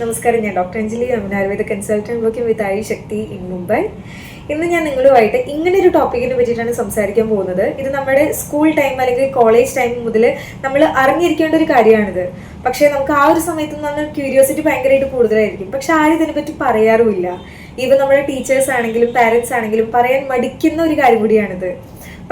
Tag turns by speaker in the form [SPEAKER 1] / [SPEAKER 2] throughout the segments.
[SPEAKER 1] നമസ്കാരം ഞാൻ doctor Anjali Amina Ayurveda consultant working with ആയി ശക്തി ഇൻ മുംബൈ ഇന്ന് ഞാൻ നിങ്ങളുമായിട്ട് ഇങ്ങനെ ഒരു ടോപ്പിക്കിനെ പറ്റിയിട്ടാണ് സംസാരിക്കാൻ പോകുന്നത്. ഇത് നമ്മുടെ സ്കൂൾ ടൈം അല്ലെങ്കിൽ കോളേജ് ടൈം മുതൽ നമ്മൾ അറിഞ്ഞിരിക്കേണ്ട ഒരു കാര്യമാണിത്. പക്ഷേ നമുക്ക് ആ ഒരു സമയത്ത് നമ്മൾ ക്യൂരിയോസിറ്റി ഭയങ്കരമായിട്ട് കൂടുതലായിരിക്കും. പക്ഷെ ആരും ഇതിനെപ്പറ്റി പറയാറുമില്ല. ഇവ നമ്മുടെ ടീച്ചേഴ്സ് ആണെങ്കിലും പാരൻസ് ആണെങ്കിലും പറയാൻ മടിക്കുന്ന ഒരു കാര്യം കൂടിയാണിത്.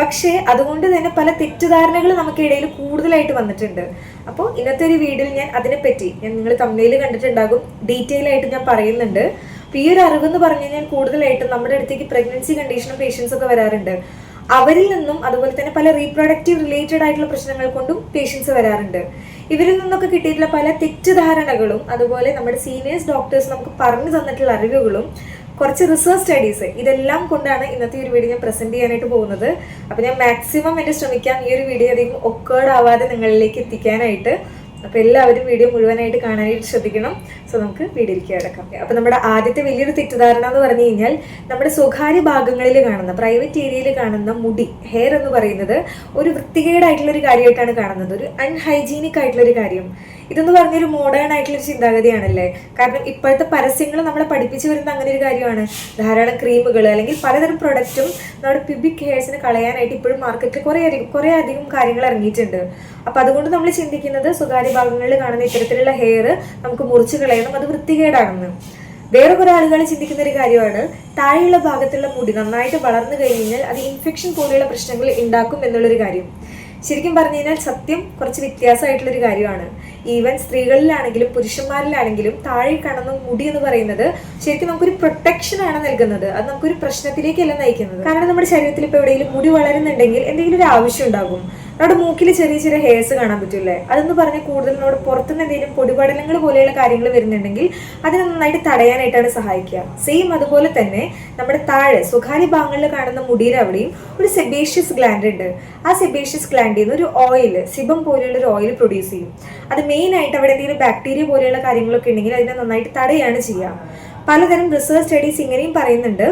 [SPEAKER 1] പക്ഷേ അതുകൊണ്ട് തന്നെ പല തെറ്റിദ്ധാരണകൾ നമുക്കിടയിൽ കൂടുതലായിട്ട് വന്നിട്ടുണ്ട്. അപ്പോൾ ഇന്നത്തെ ഒരു വീഡിയോയിൽ ഞാൻ അതിനെപ്പറ്റി ഞാൻ നിങ്ങൾ തമ്മിൽ കണ്ടിട്ടുണ്ടാകും. ഡീറ്റെയിൽ ആയിട്ട് ഞാൻ പറയുന്നുണ്ട്. അപ്പോൾ ഈ ഒരു അറിവെന്ന് പറഞ്ഞു കഴിഞ്ഞാൽ കൂടുതലായിട്ടും നമ്മുടെ അടുത്തേക്ക് പ്രഗ്നൻസി കണ്ടീഷനും പേഷ്യൻസ് ഒക്കെ വരാറുണ്ട്. അവരിൽ നിന്നും അതുപോലെ തന്നെ പല റീപ്രൊഡക്റ്റീവ് റിലേറ്റഡ് ആയിട്ടുള്ള പ്രശ്നങ്ങൾ കൊണ്ടും പേഷ്യൻസ് വരാറുണ്ട്. ഇവരിൽ നിന്നൊക്കെ കിട്ടിയിട്ടുള്ള പല തെറ്റിദ്ധാരണകളും അതുപോലെ നമ്മുടെ സീനിയേഴ്സ് ഡോക്ടേഴ്സ് നമുക്ക് പറഞ്ഞു തന്നിട്ടുള്ള അറിവുകളും കുറച്ച് റിസർച്ച് സ്റ്റഡീസ് ഇതെല്ലാം കൊണ്ടാണ് ഇന്നത്തെ ഒരു വീഡിയോ ഞാൻ പ്രസന്റ് ചെയ്യാനായിട്ട് പോകുന്നത്. അപ്പോൾ ഞാൻ മാക്സിമം എന്റെ ശ്രമിക്കാം. ഈ ഒരു വീഡിയോ അധികം ഒക്കേർഡ് ആവാതെ നിങ്ങളിലേക്ക് എത്തിക്കാനായിട്ട്. അപ്പോൾ എല്ലാവരും വീഡിയോ മുഴുവനായിട്ട് കാണാനായിട്ട് ശ്രദ്ധിക്കണം. സോ നമുക്ക് വീഡിയോയിലേക്ക് കിടക്കാം. അപ്പോൾ നമ്മുടെ ആദ്യത്തെ വലിയൊരു തെറ്റിദ്ധാരണ എന്ന് പറഞ്ഞു കഴിഞ്ഞാൽ നമ്മുടെ സ്വകാര്യ ഭാഗങ്ങളിൽ കാണുന്ന പ്രൈവറ്റ് ഏരിയയിൽ കാണുന്ന മുടി ഹെയർ എന്ന് പറയുന്നത് ഒരു വൃത്തികേടായിട്ടുള്ള ഒരു കാര്യമായിട്ടാണ് കാണുന്നത്. ഒരു അൺഹൈജീനിക് ആയിട്ടുള്ള ഒരു കാര്യം. ഇതെന്ന് പറഞ്ഞൊരു മോഡേൺ ആയിട്ടുള്ള ചിന്താഗതിയാണല്ലേ? കാരണം ഇപ്പോഴത്തെ പരസ്യങ്ങൾ നമ്മളെ പഠിപ്പിച്ചു വരുന്ന അങ്ങനെ ഒരു കാര്യമാണ്. ധാരാളം ക്രീമുകൾ അല്ലെങ്കിൽ പലതരം പ്രൊഡക്റ്റും നമ്മുടെ പിബിക് ഹെയർസിന് കളയാനായിട്ട് ഇപ്പോഴും മാർക്കറ്റിൽ കുറേ കുറേ അധികം കാര്യങ്ങൾ ഇറങ്ങിയിട്ടുണ്ട്. അപ്പം അതുകൊണ്ട് നമ്മൾ ചിന്തിക്കുന്നത് സ്വകാര്യ ഭാഗങ്ങളിൽ കാണുന്ന ഇത്തരത്തിലുള്ള ഹെയർ നമുക്ക് മുറിച്ച് കളയണം അത് വൃത്തികേടാണെന്ന്. വേറെ കുറെ ആളുകൾ ചിന്തിക്കുന്ന ഒരു കാര്യമാണ് താഴെയുള്ള ഭാഗത്തുള്ള മുടി നന്നായിട്ട് വളർന്നു കഴിഞ്ഞാൽ അത് ഇൻഫെക്ഷൻ പോലെയുള്ള പ്രശ്നങ്ങൾ ഉണ്ടാക്കും എന്നുള്ളൊരു കാര്യം. ശരിക്കും പറഞ്ഞു കഴിഞ്ഞാൽ സത്യം കുറച്ച് വ്യത്യാസമായിട്ടുള്ളൊരു കാര്യമാണ്. ഈവൻ സ്ത്രീകളിലാണെങ്കിലും പുരുഷന്മാരിലാണെങ്കിലും താഴെ കാണുന്ന മുടി എന്ന് പറയുന്നത് ശരിക്കും നമുക്കൊരു പ്രൊട്ടക്ഷൻ ആണ് നൽകുന്നത്. അത് നമുക്കൊരു പ്രശ്നത്തിലേക്കല്ല നയിക്കുന്നത്. കാരണം നമ്മുടെ ശരീരത്തിൽ ഇപ്പോൾ എവിടെയെങ്കിലും മുടി വളരുന്നുണ്ടെങ്കിൽ എന്തെങ്കിലും ഒരു ആവശ്യം ഉണ്ടാകും. നമ്മുടെ മൂക്കിൽ ചെറിയ ചെറിയ ഹെയർസ് കാണാൻ പറ്റില്ലേ? അതെന്ന് പറഞ്ഞാൽ കൂടുതൽ നമ്മുടെ പുറത്തുനിന്ന് എന്തെങ്കിലും പൊടിപടലങ്ങൾ പോലെയുള്ള കാര്യങ്ങൾ വരുന്നുണ്ടെങ്കിൽ അതിനെ നന്നായിട്ട് തടയാനായിട്ടാണ് സഹായിക്കുക. സെയിം അതുപോലെ തന്നെ നമ്മുടെ താഴെ സ്വകാര്യ ഭാഗങ്ങളിൽ കാണുന്ന മുടിയുടെ അവിടെയും ഒരു സെബേഷ്യസ് ഗ്ലാൻഡ് ഉണ്ട്. ആ സെബേഷ്യസ് ഗ്ലാൻഡിൽ നിന്ന് ഒരു ഓയിൽ സിബം പോലെയുള്ള ഒരു ഓയിൽ പ്രൊഡ്യൂസ് ചെയ്യും. അത് മെയിൻ ആയിട്ട് അവിടെ എന്തെങ്കിലും ബാക്ടീരിയ പോലെയുള്ള കാര്യങ്ങളൊക്കെ ഉണ്ടെങ്കിൽ അതിനെ നന്നായിട്ട് തടയാണ് ചെയ്യുക. പലതരം റിസർച്ച് സ്റ്റഡീസ് ഇങ്ങനെയും പറയുന്നുണ്ട്.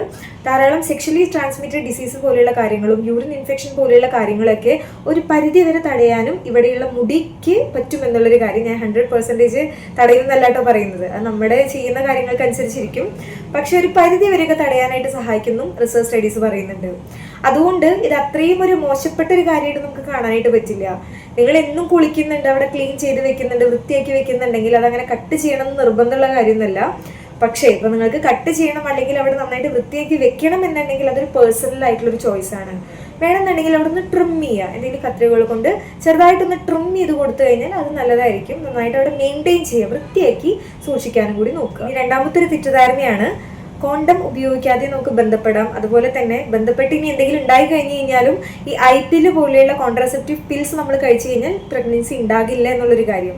[SPEAKER 1] ധാരാളം സെക്ഷലി ട്രാൻസ്മിറ്റഡ് ഡിസീസ് പോലെയുള്ള കാര്യങ്ങളും യൂറിൻ ഇൻഫെക്ഷൻ പോലെയുള്ള കാര്യങ്ങളൊക്കെ ഒരു പരിധി വരെ തടയാനും ഇവിടെയുള്ള മുടിക്ക് പറ്റുമെന്നുള്ളൊരു കാര്യം ഞാൻ ഹൺഡ്രഡ് പെർസെന്റേജ് തടയുന്നല്ലാട്ടോ പറയുന്നത്. അത് നമ്മുടെ ചെയ്യുന്ന കാര്യങ്ങൾക്കനുസരിച്ചിരിക്കും. പക്ഷെ ഒരു പരിധി വരെയൊക്കെ തടയാനായിട്ട് സഹായിക്കുന്നു റിസർച്ച് സ്റ്റഡീസ് പറയുന്നുണ്ട്. അതുകൊണ്ട് ഇത് അത്രയും ഒരു മോശപ്പെട്ട ഒരു കാര്യമായിട്ട് നമുക്ക് കാണാനായിട്ട് പറ്റില്ല. നിങ്ങൾ എന്നും കുളിക്കുന്നുണ്ട് അവിടെ ക്ലീൻ ചെയ്ത് വെക്കുന്നുണ്ട് വൃത്തിയാക്കി വെക്കുന്നുണ്ടെങ്കിൽ അതങ്ങനെ കട്ട് ചെയ്യണം എന്ന് നിർബന്ധമുള്ള കാര്യമൊന്നുമല്ല. പക്ഷേ ഇപ്പൊ നിങ്ങൾക്ക് കട്ട് ചെയ്യണം അല്ലെങ്കിൽ അവിടെ നന്നായിട്ട് വൃത്തിയാക്കി വെക്കണം എന്നുണ്ടെങ്കിൽ അതൊരു പേഴ്സണൽ ആയിട്ടുള്ള ഒരു ചോയ്സ് ആണ്. വേണമെന്നുണ്ടെങ്കിൽ അവിടെ നിന്ന് ട്രിം ചെയ്യുക. എന്തെങ്കിലും കത്രികകൾ കൊണ്ട് ചെറുതായിട്ടൊന്ന് ട്രിം ചെയ്ത് കൊടുത്തു കഴിഞ്ഞാൽ അത് നല്ലതായിരിക്കും. നന്നായിട്ട് അവിടെ മെയിന്റെയിൻ ചെയ്യുക. വൃത്തിയാക്കി സൂക്ഷിക്കാനും കൂടി നോക്കുക. രണ്ടാമത്തെ ഒരു തെറ്റിദ്ധാരണയാണ് കോണ്ടം ഉപയോഗിക്കാതെ നമുക്ക് ബന്ധപ്പെടാം. അതുപോലെ തന്നെ ബന്ധപ്പെട്ട് ഇനി എന്തെങ്കിലും ഉണ്ടായി കഴിഞ്ഞു കഴിഞ്ഞാലും ഈ ഐ പിൽ പോലെയുള്ള കോൺട്രാസെപ്റ്റീവ് പിൽസ് നമ്മൾ കഴിച്ചു കഴിഞ്ഞാൽ പ്രഗ്നൻസി ഉണ്ടാകില്ല എന്നുള്ളൊരു കാര്യം.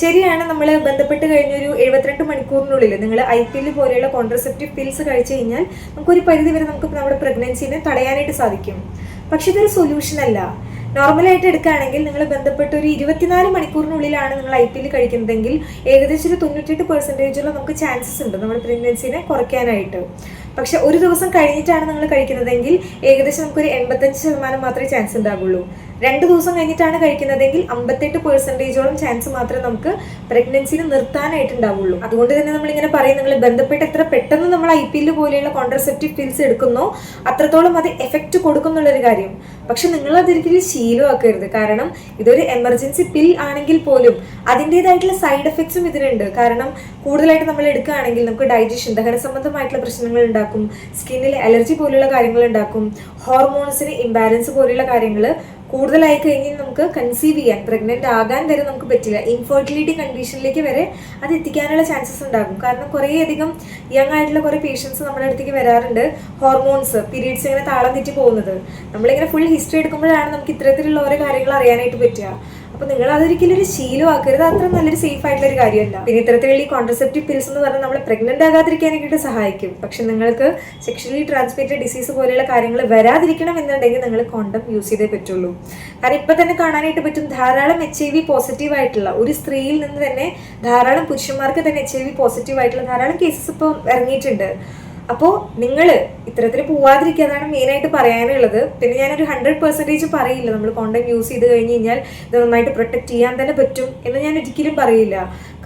[SPEAKER 1] ശരിയാണ് നമ്മൾ ബന്ധപ്പെട്ട് കഴിഞ്ഞൊരു എഴുപത്തിരണ്ട് മണിക്കൂറിനുള്ളിൽ നിങ്ങൾ ഐ പി എൽ പോലെയുള്ള കോൺട്രസെപ്റ്റീവ് പിൽസ് കഴിച്ചു കഴിഞ്ഞാൽ നമുക്കൊരു പരിധി വരെ നമുക്ക് നമ്മുടെ പ്രഗ്നൻസിനെ തടയാനായിട്ട് സാധിക്കും. പക്ഷെ ഇതൊരു സൊല്യൂഷൻ അല്ല. നോർമലായിട്ട് എടുക്കുകയാണെങ്കിൽ നിങ്ങൾ ബന്ധപ്പെട്ട് ഒരു ഇരുപത്തിനാല് മണിക്കൂറിനുള്ളിലാണ് നിങ്ങൾ ഐ പി എൽ കഴിക്കുന്നതെങ്കിൽ ഏകദേശം ഒരു തൊണ്ണൂറ്റെട്ട് പെർസെന്റേജുള്ള നമുക്ക് ചാൻസസ് ഉണ്ട് നമ്മുടെ പ്രഗ്നൻസിനെ കുറയ്ക്കാനായിട്ട്. പക്ഷെ ഒരു ദിവസം കഴിഞ്ഞിട്ടാണ് നിങ്ങൾ കഴിക്കുന്നതെങ്കിൽ ഏകദേശം നമുക്കൊരു എൺപത്തഞ്ച് ശതമാനം മാത്രമേ ചാൻസ് ഉണ്ടാകുള്ളൂ രണ്ട് ദിവസം കഴിഞ്ഞിട്ടാണ് കഴിക്കുന്നതെങ്കിൽ അമ്പത്തെട്ട് പെർസെന്റേജോളം ചാൻസ് മാത്രമേ നമുക്ക് പ്രഗ്നൻസിന് നിർത്താനായിട്ട് ഉണ്ടാവുള്ളൂ അതുകൊണ്ട് തന്നെ നമ്മളിങ്ങനെ പറയും നിങ്ങൾ ബന്ധപ്പെട്ട് എത്ര പെട്ടെന്ന് നമ്മൾ ഐ പി എൽ പോലെയുള്ള കോൺട്രസെപ്റ്റീവ് പിൽസ് എടുക്കുന്നോ അത്രത്തോളം അത് എഫക്റ്റ് കൊടുക്കുന്നുള്ളൊരു കാര്യം. പക്ഷെ നിങ്ങൾ അതൊരിക്കലും ശീലമാക്കരുത്. കാരണം ഇതൊരു എമർജൻസി പിൽ ആണെങ്കിൽ പോലും അതിന്റെതായിട്ടുള്ള സൈഡ് എഫക്ട്സും ഇതിനുണ്ട് കാരണം കൂടുതലായിട്ട് നമ്മൾ എടുക്കുകയാണെങ്കിൽ നമുക്ക് ഡൈജഷൻ ദഹന സംബന്ധമായിട്ടുള്ള പ്രശ്നങ്ങൾ ഉണ്ടാക്കും. സ്കിന്നിൽ അലർജി പോലുള്ള കാര്യങ്ങൾ ഉണ്ടാക്കും. ഹോർമോൺസിന് ഇംബാലൻസ് പോലെയുള്ള കാര്യങ്ങൾ കൂടുതലായി കഴിഞ്ഞ് നമുക്ക് കൺസീവ് ചെയ്യാൻ പ്രഗ്നന്റ് ആകാൻ വരെ നമുക്ക് പറ്റില്ല. ഇൻഫെർട്ടിലിറ്റി കണ്ടീഷനിലേക്ക് വരെ അത് എത്തിക്കാനുള്ള ചാൻസസ് ഉണ്ടാകും. കാരണം കുറേയധികം യങ് ആയിട്ടുള്ള കുറേ പേഷ്യൻസ് നമ്മുടെ അടുത്തേക്ക് വരാറുണ്ട് ഹോർമോൺസ് പീരീഡ്സ് ഇങ്ങനെ താളം തെറ്റി പോകുന്നത്. നമ്മളിങ്ങനെ ഫുൾ ഹിസ്റ്ററി എടുക്കുമ്പോഴാണ് നമുക്ക് ഇത്തരത്തിലുള്ള ഓരോ കാര്യങ്ങൾ അറിയാനായിട്ട് പറ്റുക. അപ്പൊ നിങ്ങൾ അതൊരിക്കലും ഒരു ശീലമാക്കരുത് അത്ര നല്ലൊരു സേഫ് ആയിട്ടുള്ള ഒരു കാര്യമല്ല. പിന്നെ ഇത്തരത്തിലുള്ള ഈ കോൺട്രസെപ്റ്റീവ് പിൽസ് എന്ന് പറഞ്ഞാൽ നമ്മളെ പ്രഗ്നന്റ് ആകാതിരിക്കാനായിട്ട് സഹായിക്കും. പക്ഷെ നിങ്ങൾക്ക് സെക്ഷലി ട്രാൻസ്മിറ്റഡ് ഡിസീസ് പോലെയുള്ള കാര്യങ്ങൾ വരാതിരിക്കണം എന്നുണ്ടെങ്കിൽ നിങ്ങൾ കോണ്ടം യൂസ് ചെയ്തേ പറ്റുള്ളൂ. കാരണം ഇപ്പൊ തന്നെ കാണാനായിട്ട് പറ്റും ധാരാളം എച്ച് ഐ വി പോസിറ്റീവ് ആയിട്ടുള്ള ഒരു സ്ത്രീയിൽ നിന്ന് തന്നെ ധാരാളം പുരുഷന്മാർക്ക് തന്നെ എച്ച് ഐ വി പോസിറ്റീവ് ആയിട്ടുള്ള ധാരാളം കേസസ് ഇപ്പോൾ ഇറങ്ങിയിട്ടുണ്ട്. അപ്പോൾ നിങ്ങൾ ഇത്തരത്തിൽ പോവാതിരിക്കുക മെയിനായിട്ട് പറയാനുള്ളത്. പിന്നെ ഞാനൊരു ഹൺഡ്രഡ് പെർസെന്റേജ് പറയില്ല. നമ്മൾ കോണ്ടം യൂസ് ചെയ്ത് കഴിഞ്ഞ് കഴിഞ്ഞാൽ ഇത് നന്നായിട്ട് പ്രൊട്ടക്റ്റ് ചെയ്യാൻ തന്നെ പറ്റും എന്ന് ഞാൻ ഒരിക്കലും പറയില്ല.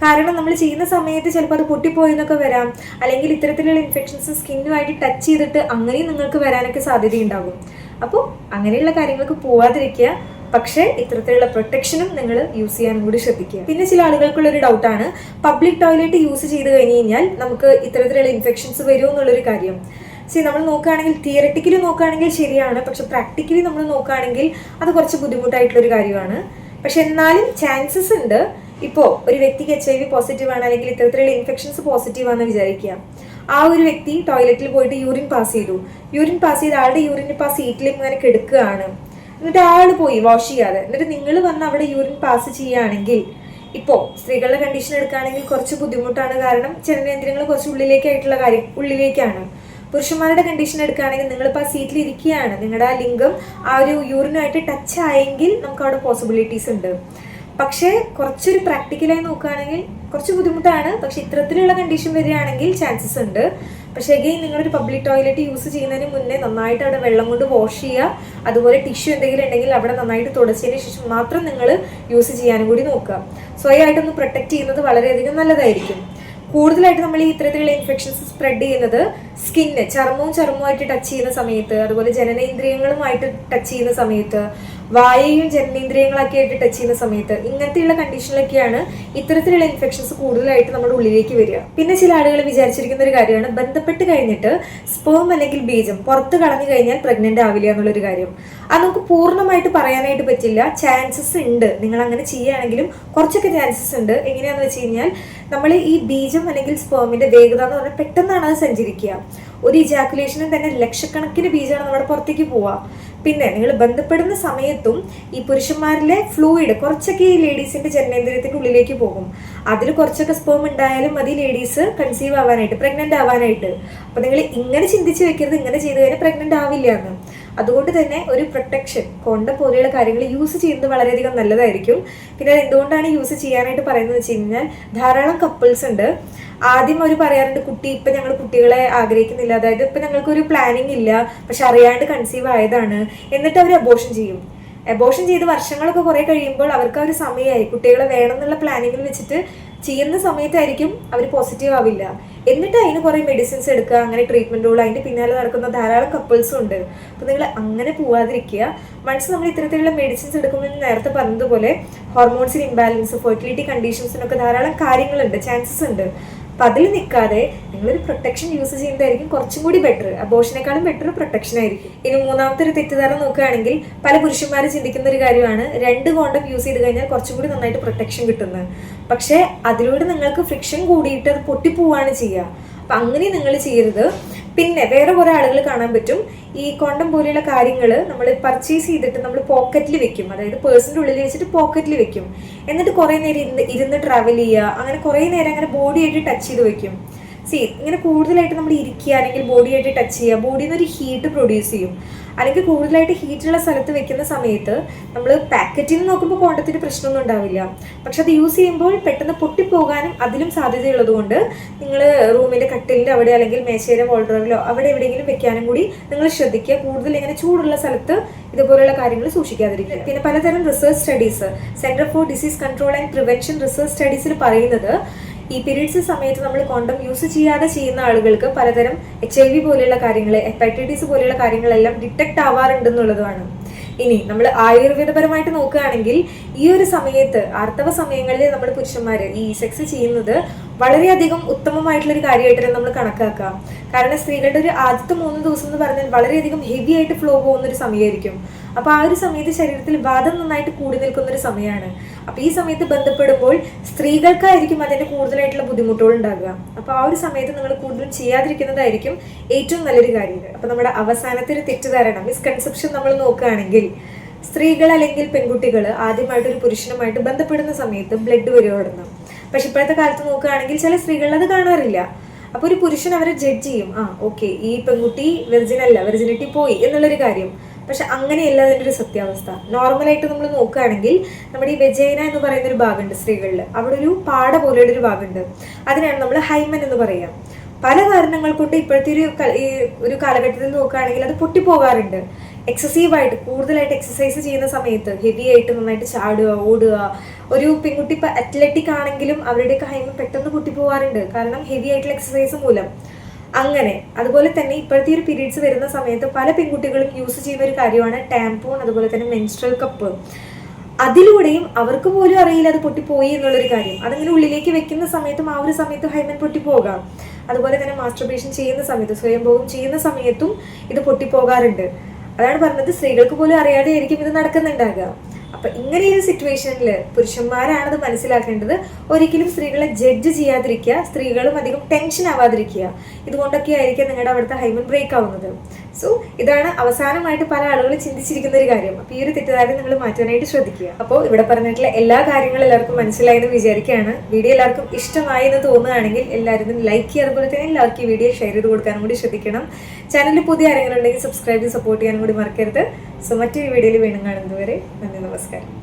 [SPEAKER 1] കാരണം നമ്മൾ ചെയ്യുന്ന സമയത്ത് ചിലപ്പോൾ അത് പൊട്ടിപ്പോയി എന്നൊക്കെ വരാം. അല്ലെങ്കിൽ ഇത്തരത്തിലുള്ള ഇൻഫെക്ഷൻസ് സ്കിന്നുമായിട്ട് ടച്ച് ചെയ്തിട്ട് അങ്ങനെയും നിങ്ങൾക്ക് വരാനൊക്കെ സാധ്യതയുണ്ടാകും. അപ്പോൾ അങ്ങനെയുള്ള കാര്യങ്ങൾക്ക് പോവാതിരിക്കുക. പക്ഷേ ഇത്തരത്തിലുള്ള പ്രൊട്ടക്ഷനും നിങ്ങൾ യൂസ് ചെയ്യാനും കൂടി ശ്രദ്ധിക്കുക. പിന്നെ ചില ആളുകൾക്കുള്ള ഒരു ഡൗട്ടാണ് പബ്ലിക് ടോയ്ലറ്റ് യൂസ് ചെയ്ത് കഴിഞ്ഞ് കഴിഞ്ഞാൽ നമുക്ക് ഇത്തരത്തിലുള്ള ഇൻഫെക്ഷൻസ് വരുമോ എന്നുള്ളൊരു കാര്യം. സി നമ്മൾ നോക്കുകയാണെങ്കിൽ തിയററ്റിക്കലി നോക്കുകയാണെങ്കിൽ ശരിയാണ് പക്ഷെ പ്രാക്ടിക്കലി നമ്മൾ നോക്കുകയാണെങ്കിൽ അത് കുറച്ച് ബുദ്ധിമുട്ടായിട്ടുള്ളൊരു കാര്യമാണ്. പക്ഷെ എന്നാലും ചാൻസസ് ഉണ്ട് ഇപ്പോൾ ഒരു വ്യക്തിക്ക് എച്ച് ഐ വി പോസിറ്റീവ് ആണ് അല്ലെങ്കിൽ ഇത്തരത്തിലുള്ള ഇൻഫെക്ഷൻസ് പോസിറ്റീവ് ആണെന്ന് വിചാരിക്കുക. ആ ഒരു വ്യക്തി ടോയ്ലറ്റിൽ പോയിട്ട് യൂറിൻ പാസ് ചെയ്തു. യൂറിൻ പാസ് ചെയ്ത് ആളുടെ യൂറിൻ പാസ് സീറ്റിൽ ഇങ്ങനെ കിടക്കുകയാണ്. എന്നിട്ട് ആൾ പോയി വാഷ് ചെയ്യാതെ. എന്നിട്ട് നിങ്ങൾ വന്ന് അവിടെ യൂറിൻ പാസ് ചെയ്യുകയാണെങ്കിൽ ഇപ്പോൾ സ്ത്രീകളുടെ കണ്ടീഷൻ എടുക്കുകയാണെങ്കിൽ കുറച്ച് ബുദ്ധിമുട്ടാണ്. കാരണം ജനനേന്ദ്രിയങ്ങൾ കുറച്ച് ഉള്ളിലേക്കായിട്ടുള്ള കാര്യം ഉള്ളിലേക്കാണ്. പുരുഷന്മാരുടെ കണ്ടീഷൻ എടുക്കുകയാണെങ്കിൽ നിങ്ങളിപ്പോൾ ആ സീറ്റിൽ ഇരിക്കുകയാണ്. നിങ്ങളുടെ ആ ലിംഗം ആ ഒരു യൂറിനായിട്ട് ടച്ച് ആയെങ്കിൽ നമുക്ക് അവിടെ പോസിബിലിറ്റീസ് ഉണ്ട്. പക്ഷേ കുറച്ചൊരു പ്രാക്ടിക്കലായി നോക്കുകയാണെങ്കിൽ കുറച്ച് ബുദ്ധിമുട്ടാണ്. പക്ഷെ ഇത്തരത്തിലുള്ള കണ്ടീഷൻ വരികയാണെങ്കിൽ ചാൻസസ് ഉണ്ട്. പക്ഷേ എഗെയിൻ നിങ്ങളൊരു പബ്ലിക് ടോയ്ലറ്റ് യൂസ് ചെയ്യുന്നതിന് മുന്നേ നന്നായിട്ട് അവിടെ വെള്ളം കൊണ്ട് വാഷ് ചെയ്യുക. അതുപോലെ ടിഷ്യൂ എന്തെങ്കിലും ഉണ്ടെങ്കിൽ അവിടെ നന്നായിട്ട് തുടച്ചതിന് ശേഷം മാത്രം നിങ്ങൾ യൂസ് ചെയ്യാനും കൂടി നോക്കുക. സ്വയമായിട്ടൊന്ന് പ്രൊട്ടക്ട് ചെയ്യുന്നത് വളരെയധികം നല്ലതായിരിക്കും. കൂടുതലായിട്ട് നമ്മൾ ഈ ഇത്തരത്തിലുള്ള ഇൻഫെക്ഷൻസ് സ്പ്രെഡ് ചെയ്യുന്നത് സ്കിന്ന് ചർമ്മവും ചർമ്മവുമായിട്ട് ടച്ച് ചെയ്യുന്ന സമയത്ത് അതുപോലെ ജനനേന്ദ്രിയങ്ങളുമായിട്ട് ടച്ച് ചെയ്യുന്ന സമയത്ത് വായയും ജനനേന്ദ്രിയങ്ങളൊക്കെ ആയിട്ട് ടച്ച് ചെയ്യുന്ന സമയത്ത് ഇങ്ങനത്തെയുള്ള കണ്ടീഷനിലൊക്കെയാണ് ഇത്തരത്തിലുള്ള ഇൻഫെക്ഷൻസ് കൂടുതലായിട്ട് നമ്മുടെ ഉള്ളിലേക്ക് വരിക. പിന്നെ ചില ആളുകൾ വിചാരിച്ചിരിക്കുന്ന ഒരു കാര്യമാണ് ബന്ധപ്പെട്ട് കഴിഞ്ഞിട്ട് സ്പേം അല്ലെങ്കിൽ ബീജം പുറത്ത് കളഞ്ഞു കഴിഞ്ഞാൽ പ്രഗ്നന്റ് ആവില്ല എന്നുള്ളൊരു കാര്യം. അത് നമുക്ക് പൂർണമായിട്ട് പറയാനായിട്ട് പറ്റില്ല. ചാൻസസ് ഉണ്ട്. നിങ്ങൾ അങ്ങനെ ചെയ്യുകയാണെങ്കിലും കുറച്ചൊക്കെ ചാൻസസ് ഉണ്ട്. എങ്ങനെയാണെന്ന് വെച്ച് കഴിഞ്ഞാൽ നമ്മൾ ഈ ബീജം അല്ലെങ്കിൽ സ്പേമിന്റെ വേഗത എന്ന് പറഞ്ഞാൽ പെട്ടെന്നാണ് അത് സഞ്ചരിക്കുക. ഒരു ഇജാക്കുലേഷനും തന്നെ ലക്ഷക്കണക്കിന് ബീജമാണ് നമ്മുടെ പുറത്തേക്ക് പോവുക. പിന്നെ നിങ്ങൾ ബന്ധപ്പെടുന്ന സമയത്തും ഈ പുരുഷന്മാരിലെ ഫ്ലൂയിഡ് കുറച്ചൊക്കെ ഈ ലേഡീസിന്റെ ജനനേന്ദ്രിയത്തിന്റെ ഉള്ളിലേക്ക് പോകും. അതിൽ കുറച്ചൊക്കെ സ്പേം ഉണ്ടായാലും മതി ലേഡീസ് കൺസീവ് ആവാനായിട്ട് പ്രഗ്നന്റ് ആവാനായിട്ട്. അപ്പൊ നിങ്ങൾ ഇങ്ങനെ ചിന്തിച്ച് വെക്കരുത് ഇങ്ങനെ ചെയ്ത് കഴിഞ്ഞാൽ പ്രഗ്നന്റ് ആവില്ല എന്ന്. അതുകൊണ്ട് തന്നെ ഒരു പ്രൊട്ടക്ഷൻ കൊണ്ട പോലെയുള്ള കാര്യങ്ങൾ യൂസ് ചെയ്യുന്നത് വളരെയധികം നല്ലതായിരിക്കും. പിന്നെ എന്തുകൊണ്ടാണ് യൂസ് ചെയ്യാനായിട്ട് പറയുന്നത് വെച്ച് കഴിഞ്ഞാൽ ധാരാളം കപ്പിൾസ് ഉണ്ട്. ആദ്യം അവർ പറയാറുണ്ട് കുട്ടി ഇപ്പൊ ഞങ്ങൾ കുട്ടികളെ ആഗ്രഹിക്കുന്നില്ല. അതായത് ഇപ്പൊ ഞങ്ങൾക്കൊരു പ്ലാനിങ് ഇല്ല. പക്ഷെ അറിയാണ്ട് കൺസീവ് ആയതാണ്. എന്നിട്ട് അവർ അബോഷൻ ചെയ്യും. അബോഷൻ ചെയ്ത് വർഷങ്ങളൊക്കെ കുറെ കഴിയുമ്പോൾ അവർക്ക് ആ ഒരു സമയമായി. കുട്ടികളെ വേണം എന്നുള്ള പ്ലാനിങ്ങിൽ വെച്ചിട്ട് ചെയ്യുന്ന സമയത്തായിരിക്കും അവർ പോസിറ്റീവ് ആവില്ല. എന്നിട്ട് അതിന് കുറേ മെഡിസിൻസ് എടുക്കുക അങ്ങനെ ട്രീറ്റ്മെന്റുകൾ അതിന്റെ പിന്നാലെ നടക്കുന്ന ധാരാളം കപ്പിൾസും ഉണ്ട്. അപ്പോൾ നിങ്ങൾ അങ്ങനെ പോവാതിരിക്കുക. മനസ്സ് നമ്മൾ ഇത്തരത്തിലുള്ള മെഡിസിൻസ് എടുക്കുമ്പോൾ നേരത്തെ പറഞ്ഞതുപോലെ ഹോർമോൺസിന് ഇംബാലൻസ് ഫെർട്ടിലിറ്റി കണ്ടീഷൻസിനൊക്കെ ധാരാളം കാര്യങ്ങളുണ്ട് ചാൻസസ് ഉണ്ട്. അപ്പൊ അതിൽ നിൽക്കാതെ നിങ്ങളൊരു പ്രൊട്ടക്ഷൻ യൂസ് ചെയ്യുന്നതായിരിക്കും കുറച്ചും കൂടി ബെറ്റർ അബോഷനേക്കാളും ബെറ്റർ പ്രൊട്ടക്ഷൻ ആയിരിക്കും. ഇനി മൂന്നാമത്തെ ഒരു തെറ്റിദ്ധാരണ നോക്കുകയാണെങ്കിൽ പല പുരുഷന്മാരും ചിന്തിക്കുന്ന ഒരു കാര്യമാണ് രണ്ട് കോണ്ടം യൂസ് ചെയ്ത് കഴിഞ്ഞാൽ കുറച്ചും കൂടി നന്നായിട്ട് പ്രൊട്ടക്ഷൻ കിട്ടുന്നത്. പക്ഷേ അതിലൂടെ നിങ്ങൾക്ക് ഫ്രിക്ഷൻ കൂടിയിട്ട് അത് പൊട്ടിപ്പോവാണ് ചെയ്യുക. അപ്പൊ അങ്ങനെ നിങ്ങൾ ചെയ്യരുത്. പിന്നെ വേറെ കുറേ ആളുകൾ കാണാൻ പറ്റും. ഈ കോണ്ടം പോലെയുള്ള കാര്യങ്ങൾ നമ്മൾ പർച്ചേസ് ചെയ്തിട്ട് നമ്മൾ പോക്കറ്റിൽ വെക്കും. അതായത് പേഴ്സിന്റെ ഉള്ളിൽ വെച്ചിട്ട് പോക്കറ്റിൽ വെക്കും. എന്നിട്ട് കുറേ നേരം ഇരുന്ന് ഇരുന്ന് ട്രാവൽ ചെയ്യുക. അങ്ങനെ കുറേ നേരം അങ്ങനെ ബോഡിയായിട്ട് ടച്ച് ചെയ്ത് വെക്കും. സി ഇങ്ങനെ കൂടുതലായിട്ട് നമ്മൾ ഇരിക്കുക അല്ലെങ്കിൽ ബോഡിയായിട്ട് ടച്ച് ചെയ്യുക. ബോഡിയിൽ നിന്ന് ഒരു ഹീറ്റ് പ്രൊഡ്യൂസ് ചെയ്യും. അല്ലെങ്കിൽ കൂടുതലായിട്ട് ഹീറ്റുള്ള സ്ഥലത്ത് വെക്കുന്ന സമയത്ത് നമ്മൾ പാക്കറ്റിൽ നിന്ന് നോക്കുമ്പോൾ കോണ്ടത്തിന് പ്രശ്നമൊന്നും ഉണ്ടാവില്ല. പക്ഷെ അത് യൂസ് ചെയ്യുമ്പോൾ പെട്ടെന്ന് പൊട്ടിപ്പോകാനും അതിലും സാധ്യതയുള്ളത് കൊണ്ട് നിങ്ങൾ റൂമിന്റെ കട്ടിലിന്റെ അവിടെ അല്ലെങ്കിൽ മേശയിലെ വോൾഡറിലോ അവിടെ എവിടെയെങ്കിലും വെക്കാനും കൂടി നിങ്ങൾ ശ്രദ്ധിക്കുക. കൂടുതൽ ഇങ്ങനെ ചൂടുള്ള സ്ഥലത്ത് ഇതുപോലുള്ള കാര്യങ്ങൾ സൂക്ഷിക്കാതിരിക്കുക. പിന്നെ പലതരം research studies centre for disease control and prevention research സ്റ്റഡീസിൽ പറയുന്നത് ഈ പീരീഡ്സ് സമയത്ത് നമ്മൾ കോണ്ടം യൂസ് ചെയ്യാതെ ചെയ്യുന്ന ആളുകൾക്ക് പലതരം എച്ച് ഐ വി പോലെയുള്ള കാര്യങ്ങൾ ഹെപ്പറ്റൈറ്റിസ് പോലെയുള്ള കാര്യങ്ങളെല്ലാം ഡിറ്റക്ട് ആവാറുണ്ടെന്നുള്ളതാണ് ഇനി നമ്മൾ ആയുർവേദപരമായിട്ട് നോക്കുകയാണെങ്കിൽ ഈ ഒരു സമയത്ത് ആർത്തവ സമയങ്ങളിൽ നമ്മൾ പുരുഷന്മാർ ഈ സെക്സ് ചെയ്യുന്നത് വളരെയധികം ഉത്തമമായിട്ടുള്ള ഒരു കാര്യമായിട്ട് നമ്മൾ കണക്കാക്കാം കാരണം സ്ത്രീകളുടെ ഒരു ആദ്യത്തെ മൂന്ന് ദിവസം എന്ന് പറഞ്ഞാൽ വളരെയധികം ഹെവി ആയിട്ട് ഫ്ലോ പോകുന്ന ഒരു സമയമായിരിക്കും. അപ്പൊ ആ ഒരു സമയത്ത് ശരീരത്തിൽ വാദം നന്നായിട്ട് കൂടി നിൽക്കുന്ന ഒരു സമയമാണ്. അപ്പൊ ഈ സമയത്ത് ബന്ധപ്പെടുമ്പോൾ സ്ത്രീകൾക്കായിരിക്കും അതിന്റെ കൂടുതലായിട്ടുള്ള ബുദ്ധിമുട്ടുകൾ ഉണ്ടാകുക. അപ്പോൾ ആ ഒരു സമയത്ത് നിങ്ങൾ കൂടുതലും ചെയ്യാതിരിക്കുന്നതായിരിക്കും ഏറ്റവും നല്ലൊരു കാര്യം അപ്പോൾ നമ്മുടെ അവസാനത്തെ ഒരു തെറ്റിദ്ധാരണ മിസ്കൺസെപ്ഷൻ നമ്മൾ നോക്കുകയാണെങ്കിൽ സ്ത്രീകൾ അല്ലെങ്കിൽ പെൺകുട്ടികൾ ആദ്യമായിട്ട് ഒരു പുരുഷനുമായിട്ട് ബന്ധപ്പെടുന്ന സമയത്ത് ബ്ലഡ് വരുവാടുന്നു പക്ഷെ ഇപ്പോഴത്തെ കാലത്ത് നോക്കുകയാണെങ്കിൽ ചില സ്ത്രീകൾ അത് കാണാറില്ല. അപ്പോൾ ഒരു പുരുഷൻ അവരെ ജഡ്ജ് ചെയ്യും. ആ ഓക്കെ ഈ പെൺകുട്ടി വെർജിനല്ല വെർജിനിറ്റി പോയി എന്നുള്ളൊരു കാര്യം. പക്ഷെ അങ്ങനെയല്ല അതിന്റെ ഒരു സത്യാവസ്ഥ. നോർമലായിട്ട് നമ്മൾ നോക്കുകയാണെങ്കിൽ നമ്മുടെ ഈ വെജൈന എന്ന് പറയുന്ന ഒരു ഭാഗമുണ്ട് സ്ത്രീകളിൽ അവിടെ ഒരു പാട പോലെയുള്ള ഒരു ഭാഗമുണ്ട്. അതിനാണ് നമ്മൾ ഹൈമൻ എന്ന് പറയുക പല കാരണങ്ങൾ കൊണ്ട് ഇപ്പോഴത്തെ ഒരു ഈ ഒരു കാലഘട്ടത്തിൽ നോക്കുകയാണെങ്കിൽ അത് പൊട്ടിപ്പോകാറുണ്ട്. എക്സസീവായിട്ട് കൂടുതലായിട്ട് എക്സസൈസ് ചെയ്യുന്ന സമയത്ത് ഹെവി ആയിട്ട് നന്നായിട്ട് ചാടുക ഓടുക ഒരു പെൺകുട്ടി ഇപ്പം അത്ലറ്റിക് ആണെങ്കിലും അവരുടെയൊക്കെ ഹൈമൻ പെട്ടെന്ന് പൊട്ടിപ്പോകാറുണ്ട്. കാരണം ഹെവി ആയിട്ടുള്ള എക്സസൈസ് മൂലം. അങ്ങനെ. അതുപോലെ തന്നെ ഇപ്പോഴത്തെ ഒരു പീരീഡ്സ് വരുന്ന സമയത്ത് പല പെൺകുട്ടികളും യൂസ് ചെയ്യുന്ന ഒരു കാര്യമാണ് ടാംപോൺ അതുപോലെ തന്നെ മെൻസ്ട്രൽ കപ്പ് അതിലൂടെയും അവർക്ക് പോലും അറിയില്ല അത് പൊട്ടിപ്പോയി എന്നുള്ളൊരു കാര്യം. അതങ്ങനെ ഉള്ളിലേക്ക് വെക്കുന്ന സമയത്തും ആ ഒരു സമയത്ത് ഹൈമൻ പൊട്ടിപ്പോകാം. അതുപോലെ തന്നെ മാസ്റ്റർബേഷൻ ചെയ്യുന്ന സമയത്ത് സ്വയംഭോഗം ചെയ്യുന്ന സമയത്തും ഇത് പൊട്ടിപ്പോകാറുണ്ട്. അതാണ് പറഞ്ഞത് സ്ത്രീകൾക്ക് പോലും അറിയാതെ ആയിരിക്കും ഇത് നടക്കുന്നുണ്ടാകുക. അപ്പൊ ഇങ്ങനെ ഒരു സിറ്റുവേഷനിൽ പുരുഷന്മാരാണത് മനസ്സിലാക്കേണ്ടത് ഒരിക്കലും സ്ത്രീകളെ ജഡ്ജ് ചെയ്യാതിരിക്കുക സ്ത്രീകളും അധികം ടെൻഷൻ ആവാതിരിക്കുക. ഇതുകൊണ്ടൊക്കെ ആയിരിക്കും നിങ്ങളുടെ അവിടുത്തെ ഹൈമൻ ബ്രേക്ക് ആവുന്നത്. സോ ഇതാണ് അവസാനമായിട്ട് പല ആളുകൾ ചിന്തിച്ചിരിക്കുന്ന ഒരു കാര്യം. അപ്പൊ ഈ ഒരു തെറ്റിദ്ധാരണ നിങ്ങൾ മാറ്റാനായിട്ട് ശ്രദ്ധിക്കുക. അപ്പോൾ ഇവിടെ പറഞ്ഞിട്ടുള്ള എല്ലാ കാര്യങ്ങളും എല്ലാവർക്കും മനസ്സിലായെന്ന് വിചാരിക്കുകയാണ്. വീഡിയോ എല്ലാവർക്കും ഇഷ്ടമായി എന്ന് തോന്നുകയാണെങ്കിൽ എല്ലാവരും ലൈക്ക് ചെയ്യുക. അതുപോലെ തന്നെ എല്ലാവർക്കും ഈ വീഡിയോ ഷെയർ ചെയ്ത് കൊടുക്കാനും കൂടി ശ്രദ്ധിക്കണം. ചാനലിൽ പുതിയ ആരെങ്കിലും ഉണ്ടെങ്കിൽ സബ്സ്ക്രൈബ് ചെയ്ത് സപ്പോർട്ട് ചെയ്യാനും കൂടി മറക്കരുത്. സോ മറ്റൊരു വീഡിയോയിൽ വീണ്ടും കാണുന്നതുവരെ നന്ദി നമസ്കാരം.